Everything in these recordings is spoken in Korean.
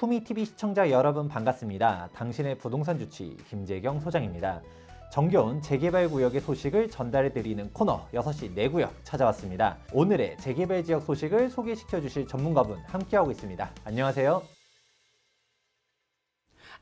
투미TV 시청자 여러분 반갑습니다. 당신의 부동산 주치 김재경 소장입니다. 정겨운 재개발 구역의 소식을 전달해 드리는 코너 6시 내구역 찾아왔습니다. 오늘의 재개발 지역 소식을 소개시켜 주실 전문가분 함께하고 있습니다. 안녕하세요.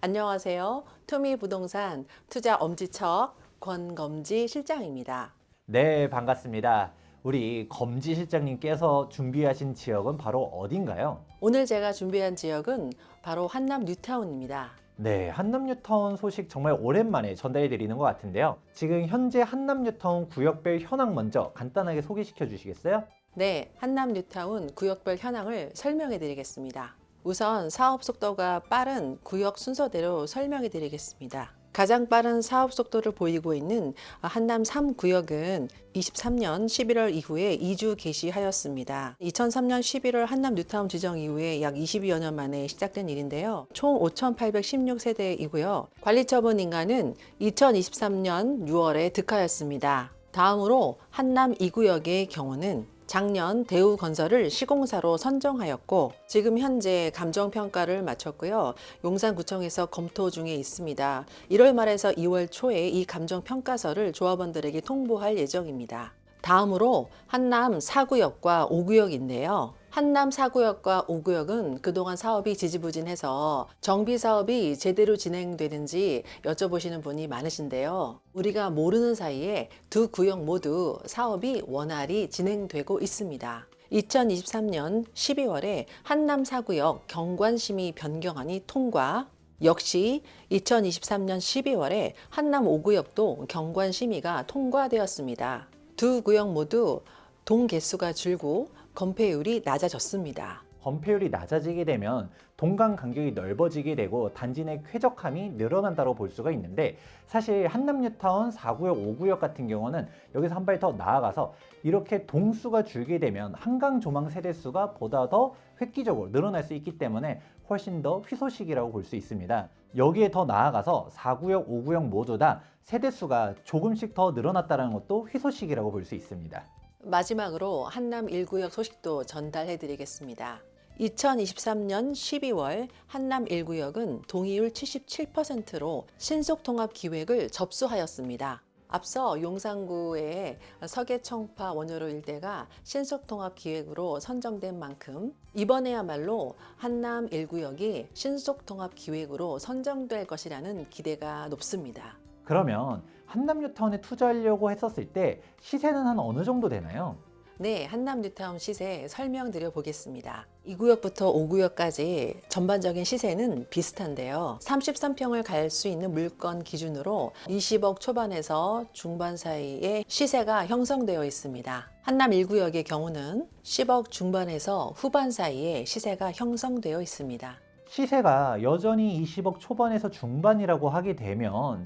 안녕하세요. 투미 부동산 투자 엄지척 권검지 실장입니다. 네, 반갑습니다. 우리 검지 실장님께서 준비하신 지역은 바로 어딘가요? 오늘 제가 준비한 지역은 바로 한남 뉴타운입니다. 네, 한남뉴타운 소식 정말 오랜만에 전달해 드리는 것 같은데요. 지금 현재 한남뉴타운 구역별 현황 먼저 간단하게 소개시켜 주시겠어요? 네, 한남 뉴타운 구역별 현황을 설명해 드리겠습니다. 우선 사업 속도가 빠른 구역 순서대로 설명해 드리겠습니다. 가장 빠른 사업 속도를 보이고 있는 한남 3구역은 23년 11월 이후에 2주 개시하였습니다. 2003년 11월 한남 뉴타운 지정 이후에 약 20여 년 만에 시작된 일인데요. 총 5,816세대이고요. 관리처분 인가는 2023년 6월에 득하였습니다. 다음으로 한남 2구역의 경우는 작년 대우건설을 시공사로 선정하였고 지금 현재 감정평가를 마쳤고요. 용산구청에서 검토 중에 있습니다. 1월 말에서 2월 초에 이 감정평가서를 조합원들에게 통보할 예정입니다. 다음으로 한남 4구역과 5구역인데요. 한남 4구역과 5구역은 그동안 사업이 지지부진해서 정비 사업이 제대로 진행되는지 여쭤보시는 분이 많으신데요. 우리가 모르는 사이에 두 구역 모두 사업이 원활히 진행되고 있습니다. 2023년 12월에 한남 4구역 경관심의 변경안이 통과, 역시 2023년 12월에 한남 5구역도 경관 심의가 통과되었습니다. 두 구역 모두 동 개수가 줄고 건폐율이 낮아졌습니다. 건폐율이 낮아지게 되면 동강 간격이 넓어지게 되고 단지 내 쾌적함이 늘어난다고 볼 수가 있는데 사실 한남뉴타운 4구역, 5구역 같은 경우는 여기서 한 발 더 나아가서 이렇게 동수가 줄게 되면 한강 조망 세대수가 보다 더 획기적으로 늘어날 수 있기 때문에 훨씬 더 희소식이라고 볼 수 있습니다. 여기에 더 나아가서 4구역, 5구역 모두 다 세대수가 조금씩 더 늘어났다는 것도 희소식이라고 볼 수 있습니다. 마지막으로 한남 1구역 소식도 전달해 드리겠습니다. 2023년 12월 한남 1구역은 동의율 77%로 신속 통합 기획을 접수하였습니다. 앞서 용산구의 서계청파 원효로 일대가 신속통합 기획으로 선정된 만큼 이번에야말로 한남 1구역이 신속통합 기획으로 선정될 것이라는 기대가 높습니다. 그러면 한남뉴타운에 투자하려고 했었을 때 시세는 한 어느 정도 되나요? 네, 한남 뉴타운 시세 설명드려 보겠습니다. 2구역부터 5구역까지 전반적인 시세는 비슷한데요. 33평을 갈 수 있는 물건 기준으로 20억 초반에서 중반 사이에 시세가 형성되어 있습니다. 한남 1구역의 경우는 10억 중반에서 후반 사이에 시세가 형성되어 있습니다. 시세가 여전히 20억 초반에서 중반이라고 하게 되면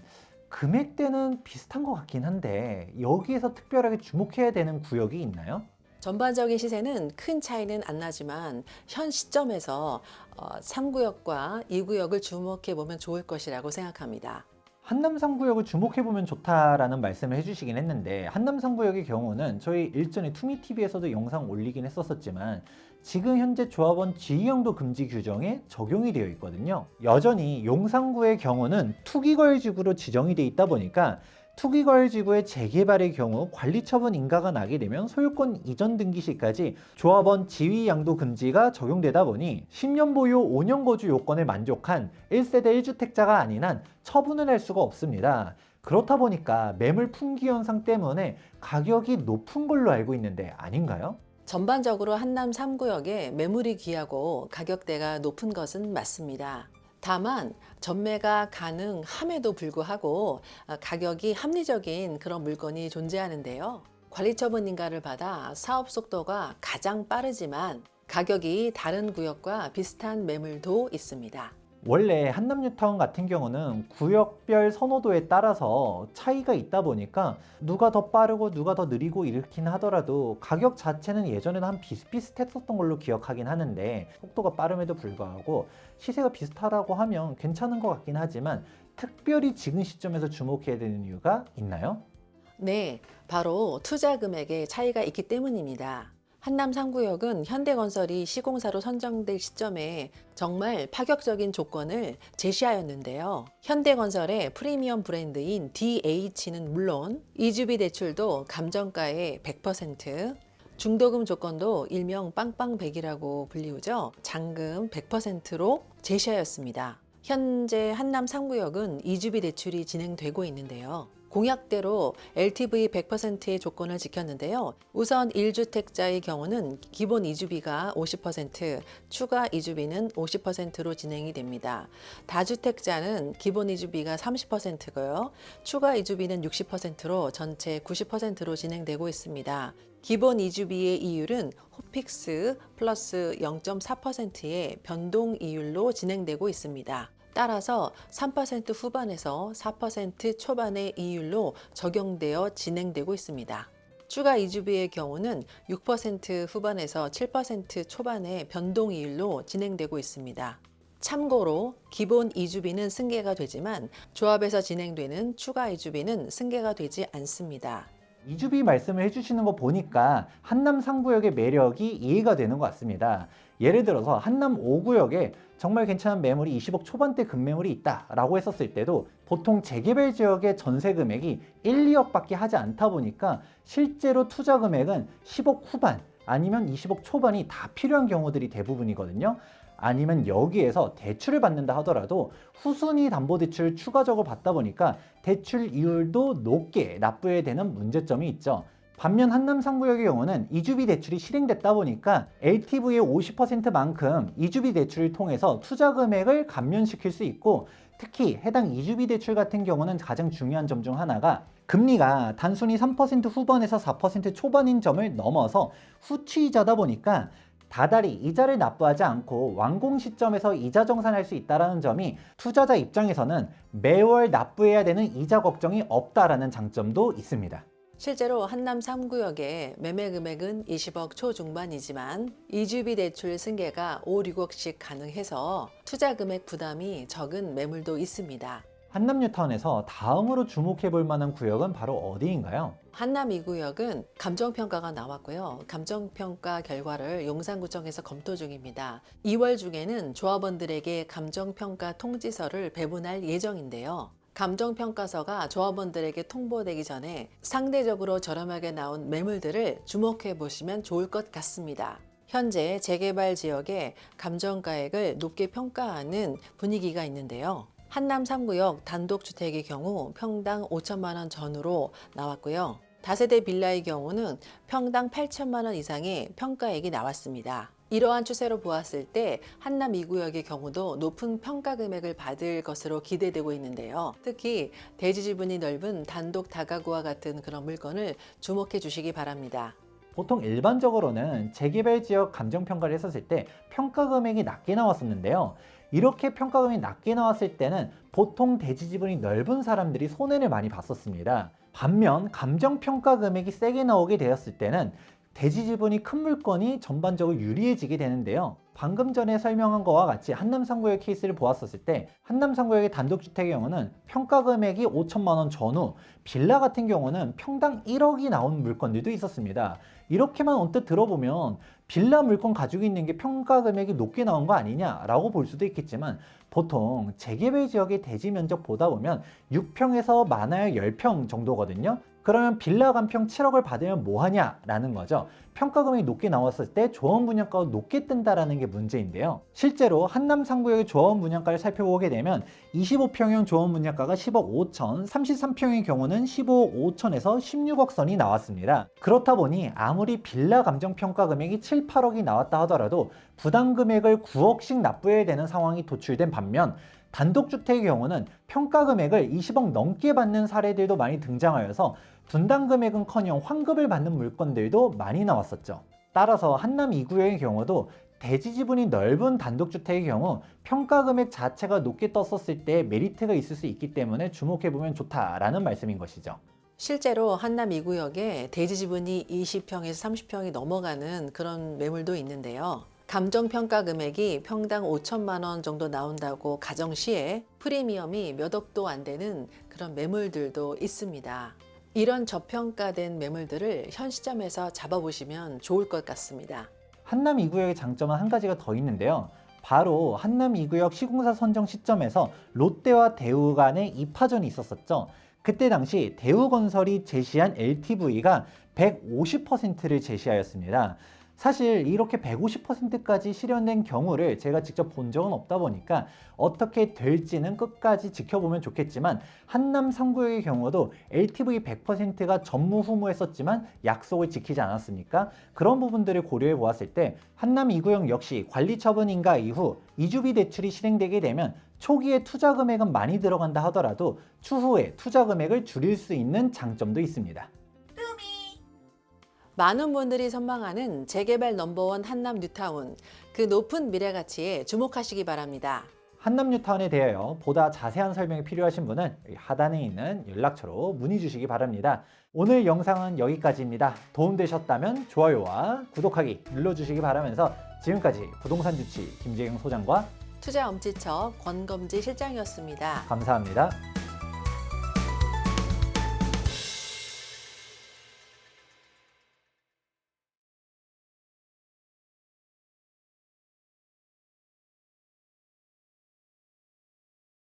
금액대는 비슷한 것 같긴 한데 여기에서 특별하게 주목해야 되는 구역이 있나요? 전반적인 시세는 큰 차이는 안 나지만 현 시점에서 3구역과 2구역을 주목해 보면 좋을 것이라고 생각합니다. 한남상구역을 주목해보면 좋다라는 말씀을 해주시긴 했는데 한남상구역의 경우는 저희 일전에 투미TV에서도 영상 올리긴 했었었지만 지금 현재 조합원 지위형도 금지 규정에 적용이 되어 있거든요. 여전히 용산구의 경우는 투기거래지구로 지정이 돼 있다 보니까 투기거래지구의 재개발의 경우 관리처분 인가가 나게 되면 소유권 이전 등기 시까지 조합원 지위 양도 금지가 적용되다 보니 10년 보유 5년 거주 요건을 만족한 1세대 1주택자가 아닌 한 처분을 할 수가 없습니다. 그렇다 보니까 매물 품귀 현상 때문에 가격이 높은 걸로 알고 있는데 아닌가요? 전반적으로 한남 3구역에 매물이 귀하고 가격대가 높은 것은 맞습니다. 다만 전매가 가능함에도 불구하고 아, 가격이 합리적인 그런 물건이 존재하는데요. 관리처분 인가를 받아 사업 속도가 가장 빠르지만 가격이 다른 구역과 비슷한 매물도 있습니다. 원래 한남뉴타운 같은 경우는 구역별 선호도에 따라서 차이가 있다 보니까 누가 더 빠르고 누가 더 느리고 이렇긴 하더라도 가격 자체는 예전에는 한 비슷비슷했었던 걸로 기억하긴 하는데 속도가 빠름에도 불구하고 시세가 비슷하다고 하면 괜찮은 것 같긴 하지만 특별히 지금 시점에서 주목해야 되는 이유가 있나요? 네, 바로 투자 금액의 차이가 있기 때문입니다. 한남 3구역은 현대건설이 시공사로 선정될 시점에 정말 파격적인 조건을 제시하였는데요. 현대건설의 프리미엄 브랜드인 DH는 물론 이주비 대출도 감정가의 100%, 중도금 조건도 일명 빵빵백이라고 불리우죠. 잔금 100%로 제시하였습니다. 현재 한남 3구역은 이주비 대출이 진행되고 있는데요. 공약대로 LTV 100%의 조건을 지켰는데요. 우선 1주택자의 경우는 기본 이주비가 50%, 추가 이주비는 50%로 진행이 됩니다. 다주택자는 기본 이주비가 30%고요. 추가 이주비는 60%로 전체 90%로 진행되고 있습니다. 기본 이주비의 이율은 호픽스 플러스 0.4%의 변동 이율로 진행되고 있습니다. 따라서 3% 후반에서 4% 초반의 이율로 적용되어 진행되고 있습니다. 추가 이주비의 경우는 6% 후반에서 7% 초반의 변동 이율로 진행되고 있습니다. 참고로 기본 이주비는 승계가 되지만 조합에서 진행되는 추가 이주비는 승계가 되지 않습니다. 이주비 말씀을 해주시는 거 보니까 한남 3구역의 매력이 이해가 되는 것 같습니다. 예를 들어서 한남 5구역에 정말 괜찮은 매물이 20억 초반대 급매물이 있다라고 했었을 때도 보통 재개발 지역의 전세 금액이 1, 2억밖에 하지 않다 보니까 실제로 투자 금액은 10억 후반 아니면 20억 초반이 다 필요한 경우들이 대부분이거든요. 아니면 여기에서 대출을 받는다 하더라도 후순위 담보대출을 추가적으로 받다 보니까 대출 이율도 높게 납부해야 되는 문제점이 있죠. 반면 한남 3구역의 경우는 이주비 대출이 실행됐다 보니까 LTV의 50%만큼 이주비 대출을 통해서 투자 금액을 감면시킬 수 있고 특히 해당 이주비 대출 같은 경우는 가장 중요한 점 중 하나가 금리가 단순히 3% 후반에서 4% 초반인 점을 넘어서 후취이자다 보니까 다달이 이자를 납부하지 않고 완공 시점에서 이자 정산할 수 있다는 점이 투자자 입장에서는 매월 납부해야 되는 이자 걱정이 없다라는 장점도 있습니다. 실제로 한남 3구역의 매매 금액은 20억 초중반이지만 이주비 대출 승계가 5, 6억씩 가능해서 투자 금액 부담이 적은 매물도 있습니다. 한남뉴타운에서 다음으로 주목해 볼 만한 구역은 바로 어디인가요? 한남 2구역은 감정평가가 나왔고요. 감정평가 결과를 용산구청에서 검토 중입니다. 2월 중에는 조합원들에게 감정평가 통지서를 배분할 예정인데요. 감정평가서가 조합원들에게 통보되기 전에 상대적으로 저렴하게 나온 매물들을 주목해 보시면 좋을 것 같습니다. 현재 재개발 지역의 감정가액을 높게 평가하는 분위기가 있는데요. 한남 3구역 단독주택의 경우 평당 5천만 원 전후로 나왔고요. 다세대 빌라의 경우는 평당 8천만 원 이상의 평가액이 나왔습니다. 이러한 추세로 보았을 때 한남 2구역의 경우도 높은 평가 금액을 받을 것으로 기대되고 있는데요. 특히 대지 지분이 넓은 단독 다가구와 같은 그런 물건을 주목해 주시기 바랍니다. 보통 일반적으로는 재개발 지역 감정평가를 했었을 때 평가 금액이 낮게 나왔었는데요. 이렇게 평가 금액이 낮게 나왔을 때는 보통 대지 지분이 넓은 사람들이 손해를 많이 봤었습니다. 반면 감정평가 금액이 세게 나오게 되었을 때는 대지 지분이 큰 물건이 전반적으로 유리해지게 되는데요. 방금 전에 설명한 것과 같이 한남 3구역 케이스를 보았었을 때 한남 3구역의 단독주택의 경우는 평가 금액이 5천만 원 전후 빌라 같은 경우는 평당 1억이 나온 물건들도 있었습니다. 이렇게만 언뜻 들어보면 빌라 물건 가지고 있는 게 평가 금액이 높게 나온 거 아니냐라고 볼 수도 있겠지만 보통 재개발 지역의 대지 면적 보다 보면 6평에서 많아야 10평 정도거든요. 그러면 빌라 간평 7억을 받으면 뭐 하냐라는 거죠. 평가 금액이 높게 나왔을 때 조합 분양가가 높게 뜬다라는 게 문제인데요. 실제로 한남 3구역의 조합 분양가를 살펴보게 되면 25평형 조합 분양가가 10억 5천, 33평의 경우는 15억 5천에서 16억 선이 나왔습니다. 그렇다 보니 아무리 빌라 감정 평가 금액이 7, 8억이 나왔다 하더라도 부담 금액을 9억씩 납부해야 되는 상황이 도출된 반면 단독주택의 경우는 평가 금액을 20억 넘게 받는 사례들도 많이 등장하여서 분담 금액은커녕 환급을 받는 물건들도 많이 나왔었죠. 따라서 한남 2구역의 경우도 대지 지분이 넓은 단독주택의 경우 평가 금액 자체가 높게 떴었을 때 메리트가 있을 수 있기 때문에 주목해 보면 좋다라는 말씀인 것이죠. 실제로 한남 2구역에 대지 지분이 20평에서 30평이 넘어가는 그런 매물도 있는데요. 감정평가 금액이 평당 5천만 원 정도 나온다고 가정 시에 프리미엄이 몇 억도 안 되는 그런 매물들도 있습니다. 이런 저평가된 매물들을 현 시점에서 잡아보시면 좋을 것 같습니다. 한남 2구역의 장점은 한 가지가 더 있는데요. 바로 한남 2구역 시공사 선정 시점에서 롯데와 대우 간의 2파전이 있었었죠. 그때 당시 대우건설이 제시한 LTV가 150%를 제시하였습니다. 사실 이렇게 150%까지 실현된 경우를 제가 직접 본 적은 없다 보니까 어떻게 될지는 끝까지 지켜보면 좋겠지만 한남 3구역의 경우도 LTV 100%가 전무후무했었지만 약속을 지키지 않았습니까? 그런 부분들을 고려해 보았을 때 한남 2구역 역시 관리 처분 인가 이후 이주비 대출이 실행되게 되면 초기에 투자 금액은 많이 들어간다 하더라도 추후에 투자 금액을 줄일 수 있는 장점도 있습니다. 많은 분들이 선망하는 재개발 넘버원 한남 뉴타운 그 높은 미래 가치에 주목하시기 바랍니다. 한남 뉴타운에 대하여 보다 자세한 설명이 필요하신 분은 하단에 있는 연락처로 문의 주시기 바랍니다. 오늘 영상은 여기까지입니다. 도움되셨다면 좋아요와 구독하기 눌러주시기 바라면서 지금까지 부동산 주치 김재경 소장과 투자 엄지척 권검지 실장이었습니다. 감사합니다.